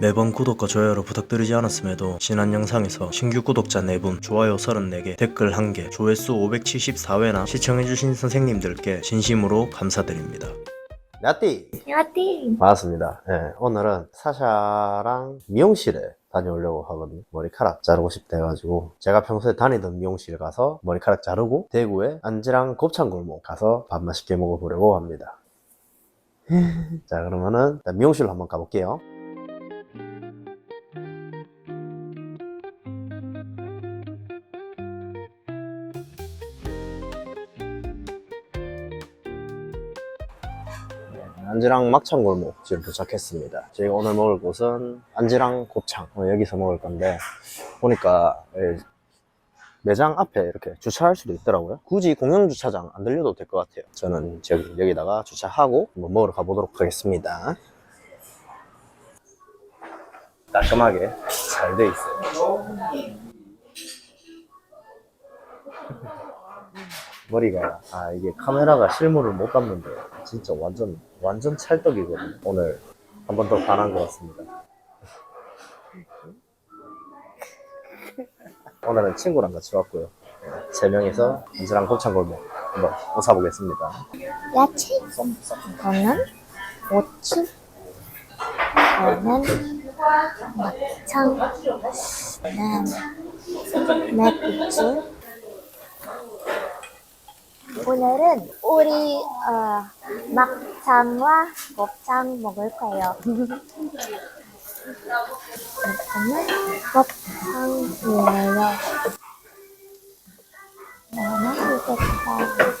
매번 구독과 좋아요를 부탁드리지 않았음에도 지난 영상에서 신규 구독자 4분, 좋아요 34개, 댓글 1개, 조회수 574회나 시청해주신 선생님들께 진심으로 감사드립니다. 나띠 화이팅! 반갑습니다. 예, 오늘은 사샤랑 미용실에 다녀오려고 하거든요. 머리카락 자르고 싶다 해가지고 제가 평소에 다니던 미용실 가서 머리카락 자르고 대구에 안지랑 곱창골목 가서 밥 맛있게 먹어보려고 합니다. 자 그러면은 일단 미용실로 한번 가볼게요. 안지랑 막창 골목 지금 도착했습니다. 저희가 오늘 먹을 곳은 안지랑 곱창 어, 여기서 먹을 건데 보니까 예, 매장 앞에 이렇게 주차할 수도 있더라고요. 굳이 공영 주차장 안 들려도 될 것 같아요. 저는 저기 여기다가 주차하고 한번 먹으러 가보도록 하겠습니다. 깔끔하게 잘 돼 있어요. 머리가 아 이게 카메라가 실물을 못 담는데 진짜 완전 완전 찰떡이거든요. 오늘 한 번 더 반한 것 같습니다. 오늘은 친구랑 같이 왔고요. 네, 세 명이서 인스랑 곱창골목 한번 웃어보겠습니다. 야채? 이거는 오츠 이거는 막창 이거는 맥국수 오늘은 우리 어, 막창과 곱창 먹을 거예요. 이거는 곱창이에요 너무 맛있겠다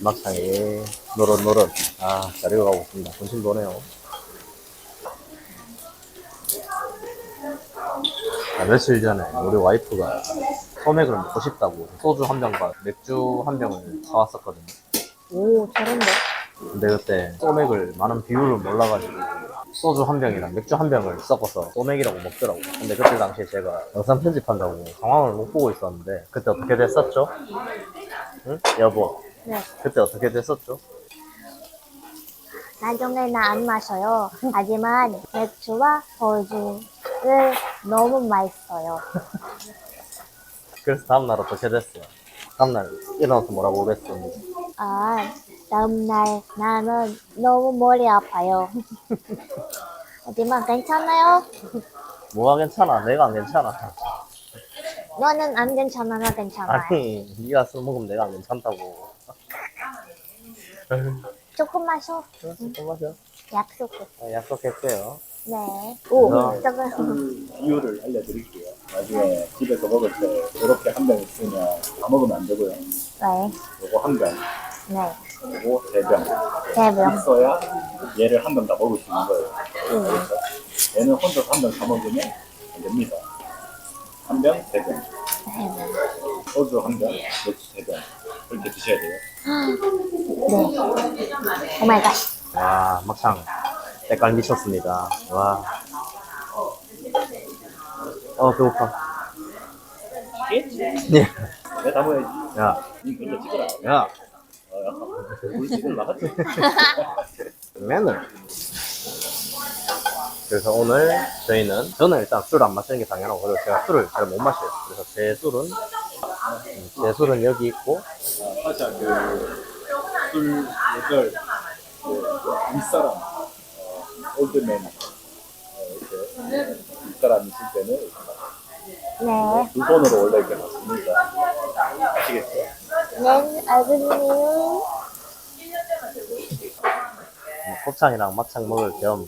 막창이 노릇노릇. 아 잘 익어가고 있습니다. 본심 도네요 며칠 전에 우리 와이프가 소맥을 먹고 싶다고 소주 한 병과 맥주 한 병을 사왔었거든요 오 저런데 근데 그때 소맥을 많은 비율을 몰라가지고 소주 한 병이랑 맥주 한 병을 섞어서 소맥이라고 먹더라고. 근데 그때 당시에 제가 영상 편집한다고 상황을 못 보고 있었는데 그때 어떻게 됐었죠? 응? 여보, 네 그때 어떻게 됐었죠? 나중에는 안 마셔요. 하지만 맥주와 소주를 너무 맛있어요. 그래서 다음날 어떻게 됐어요? 다음날 일어나서 뭐라고 그랬었는지. 아, 다음날 나는 너무 머리 아파요. 하지만 괜찮아요? 뭐가 괜찮아? 내가 안 괜찮아. 너는 안 괜찮아, 나 괜찮아요. 아니, 네가 술 먹으면 내가 안 괜찮다고. 조금 마셔. 술 마셔. 약속해. 아, 약속했어요. 네. 오, 어. 조금. 이유를 알려드릴게요. 나중에 집에서 먹을 때 이렇게 한 병 있으면 다 먹으면 안 되고요. 네. 요거 한 병, 네. 요거 세 병. 대병. 있어야 얘를 한 병 다 먹을 수 있는 거예요. 응. 그래서 얘는 혼자서 한 병 다 먹으면 안 됩니다. 한 병, 세 병. 대병. 소주 한 병, 맥주 세 병. 그렇게 드셔야 돼요. 네. 오 마이 갓. 와, 막창. 때깔 미쳤습니다. 와. 어, 배고파. 네. 내가 다 먹어야지. 야, 니 먼저 찍어라. 야, 어, 야. 우리 지금 나갔지? 맨을. 그래서 오늘 저희는, 저는 일단 술 안 마시는 게 당연하고, 그리고 제가 술을 잘 못 마셔요. 그래서 제 술은, 음, 제 술은 여기 있고, 아, 사실 그술 예절 그 윗사람 어, 올드맨 어, 이렇게 윗사람이 있을 때는 네. 두 손으로 원래 이렇게 맞습니다. 아시겠죠? 네, 아버님. 곱창이랑 막창 먹을 겸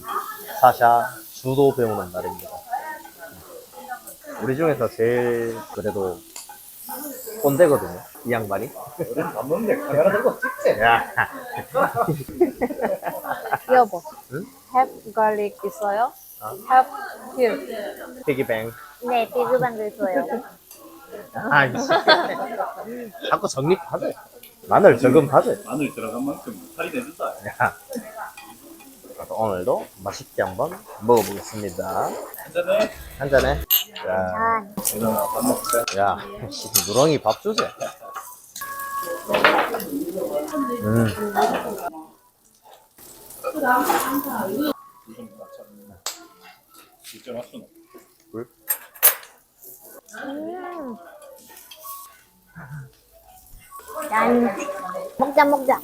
사샤 주도 배우는 날입니다. 우리 중에서 제일 그래도 꼰대거든요. 이 양반이. 밥 먹는데 카메라 들고 찍지? 야, 여보. 응? Have garlic 있어요? 어? Have here. 피기뱅. 네, 비그방도 있어요. 아이 자꾸 정립하지. 마늘 저금하지. 마늘 들어간 만큼 할인해준다. 야. 오늘도 맛있게 한번 먹어보겠습니다. 한잔해. 한잔해. 야, 밥 먹자. 야, 씨, 누렁이 밥 주세. 음, 직접 왔어. 짠. 먹자, 먹자.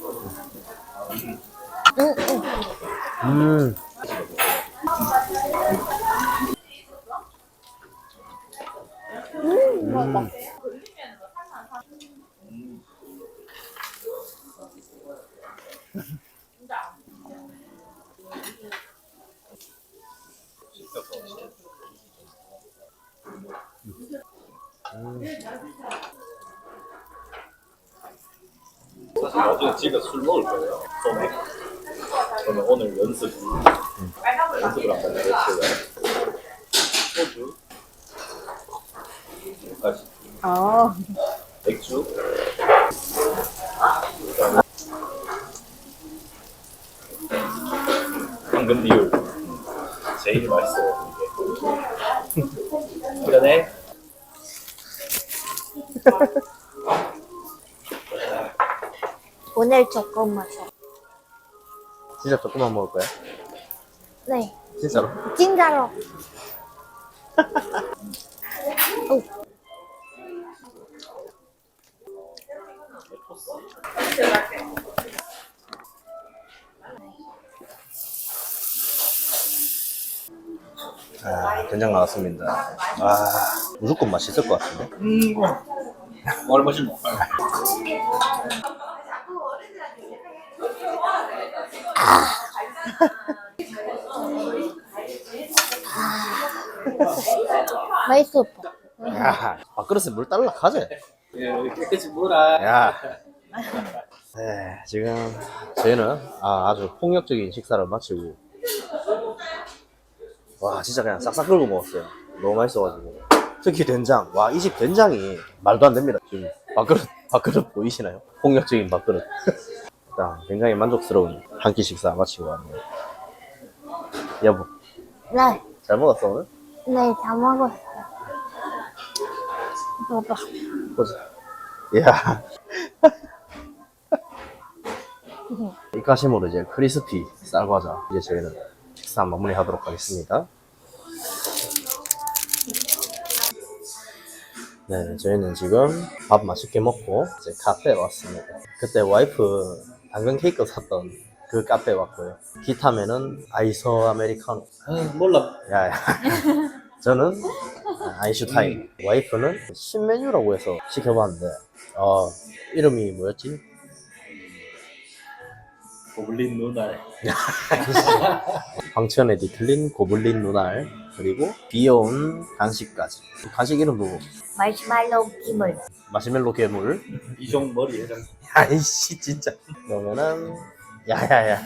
응, 응. 음. 음. 사실 나중에 집에 술 먹을 거예요. 소맥. 저는 오늘 연습. 연습을 한번 해봤어요. 소주. 까지 어. 맥주. 황금 비율. 제일 맛있어요, 이게. 그러네. 오늘 조금 마셔. 진짜 조금만 먹을 거야? 네. 진짜로? 진짜로. 아, 된장 나왔습니다. 아, 무조건 맛있을 것 같은데? 뭘 마시노? 맛있어. 오빠. 야, 밥그릇에 물 딸라 가재. 예, 깨끗이 물어. 야. 네, 지금 저희는 아, 아주 폭력적인 식사를 마치고 와 진짜 그냥 싹싹 긁어 먹었어요. 너무 맛있어가지고 특히 된장. 와 이 집 된장이 말도 안 됩니다. 지금 밥그릇 밥그릇 보이시나요? 폭력적인 밥그릇. 일단 굉장히 만족스러운 한 끼 식사 마치고 왔네요. 여보 네. 잘 먹었어 오늘? 네, 다 먹었어요. 봐봐. 보자. 야. 이 가심으로 이제 크리스피 쌀과자 이제 저희는 식사 마무리하도록 하겠습니다. 네, 저희는 지금 밥 맛있게 먹고 이제 카페에 왔습니다. 그때 와이프 당근 케이크 샀던 그 카페에 왔고요. 기타면은 아이서 아메리카노. 몰라. 야, 야. 저는 아인슈타인. 와이프는 신메뉴라고 해서 시켜봤는데, 어, 이름이 뭐였지? 고블린 눈알. 황천에 뒤틀린 고블린 눈알, 그리고 귀여운 간식까지. 간식 이름도 마시멜로우 김을. 마시멜로 괴물. 이종 머리 해장. 아이씨, 진짜. 그러면은, 야야야.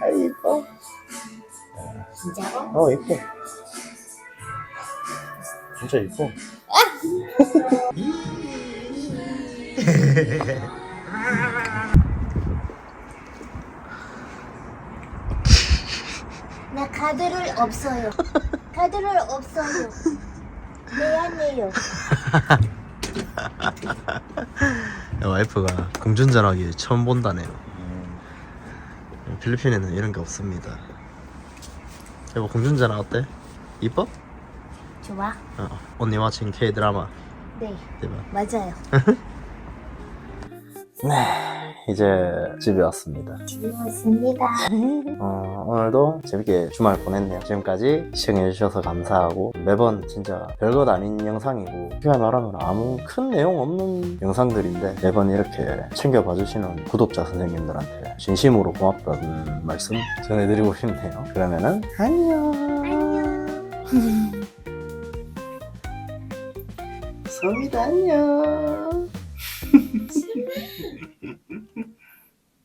아, 이뻐. 진짜로? 어, 이뻐. 진짜 이뻐. 나 카드를 없어요. 카드를 없어요. 미안해요. 와이프가 공중전화기 처음 본다네요. 필리핀에는 이런 게 없습니다. 여보 공중전화 어때? 이뻐? 좋아? 어. 언니 watching K 드라마. 네, 대박. 맞아요. 네, 이제 집에 왔습니다. 즐거웠습니다. 어, 오늘도 재밌게 주말 보냈네요. 지금까지 시청해주셔서 감사하고 매번 진짜 별것 아닌 영상이고 그냥 말하면 아무 큰 내용 없는 영상들인데 매번 이렇게 챙겨봐주시는 구독자 선생님들한테 진심으로 고맙다는 말씀 전해드리고 싶네요. 그러면은 안녕. 안녕. 성이다 안녕.